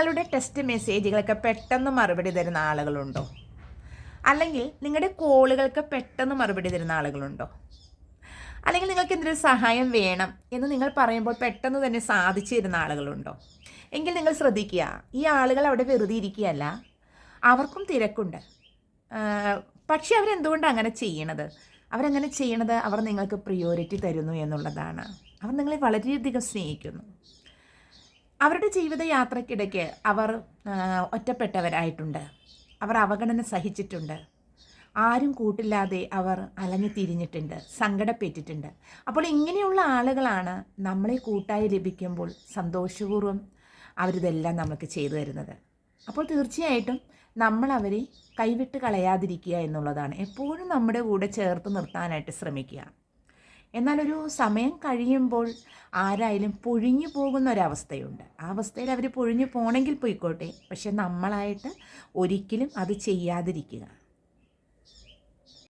നിങ്ങളുടെ ടെസ്റ്റ് മെസ്സേജുകളൊക്കെ പെട്ടെന്ന് മറുപടി തരുന്ന ആളുകളുണ്ടോ? അല്ലെങ്കിൽ നിങ്ങളുടെ കോളുകൾക്ക് പെട്ടെന്ന് മറുപടി തരുന്ന ആളുകളുണ്ടോ? അല്ലെങ്കിൽ നിങ്ങൾക്ക് എന്തെങ്കിലും സഹായം വേണം എന്ന് നിങ്ങൾ പറയുമ്പോൾ പെട്ടെന്ന് തന്നെ സാധിച്ചു തരുന്ന ആളുകളുണ്ടോ? എങ്കിൽ നിങ്ങൾ ശ്രദ്ധിക്കുക ഈ ആളുകൾ അവിടെ വെറുതെ ഇരിക്കുകയല്ല. അവർക്കും തിരക്കുണ്ട്. പക്ഷെ അവരെന്തുകൊണ്ടാണ് അങ്ങനെ ചെയ്യണത്? അവരങ്ങനെ ചെയ്യണത്? അവർ നിങ്ങൾക്ക് പ്രിയോറിറ്റി തരുന്നു എന്നുള്ളതാണ്. അവർ നിങ്ങളെ വളരെയധികം സ്നേഹിക്കുന്നു. അവരുടെ ജീവിതയാത്രയ്ക്കിടയ്ക്ക് അവർ ഒറ്റപ്പെട്ടവരായിട്ടുണ്ട്. അവർ അവഗണന സഹിച്ചിട്ടുണ്ട്. ആരും കൂട്ടില്ലാതെ അവർ അലഞ്ഞു തിരിഞ്ഞിട്ടുണ്ട് സങ്കടപ്പെട്ടിട്ടുണ്ട്. അപ്പോൾ ഇങ്ങനെയുള്ള ആളുകളാണ് നമ്മളെ കൂട്ടായി ലഭിക്കുമ്പോൾ സന്തോഷപൂർവം അവരിതെല്ലാം നമുക്ക് ചെയ്തു തരുന്നത്. അപ്പോൾ തീർച്ചയായിട്ടും നമ്മൾ അവരെ കൈവിട്ട് കളയാതിരിക്കുക എന്നുള്ളതാണ്. എപ്പോഴും നമ്മുടെ കൂടെ ചേർത്ത് നിർത്താനായിട്ട് ശ്രമിക്കുക. എന്നാൽ ഒരു സമയം കഴിയുമ്പോൾ ആരായാലും പൊഴിഞ്ഞു പോകുന്ന ഒരവസ്ഥയുണ്ട് ആ അവസ്ഥയിൽ അവർ പൊഴിഞ്ഞു പോകണമെങ്കിൽ പോയിക്കോട്ടെ. പക്ഷെ നമ്മളായിട്ട് ഒരിക്കലും അത് ചെയ്യാതിരിക്കുക.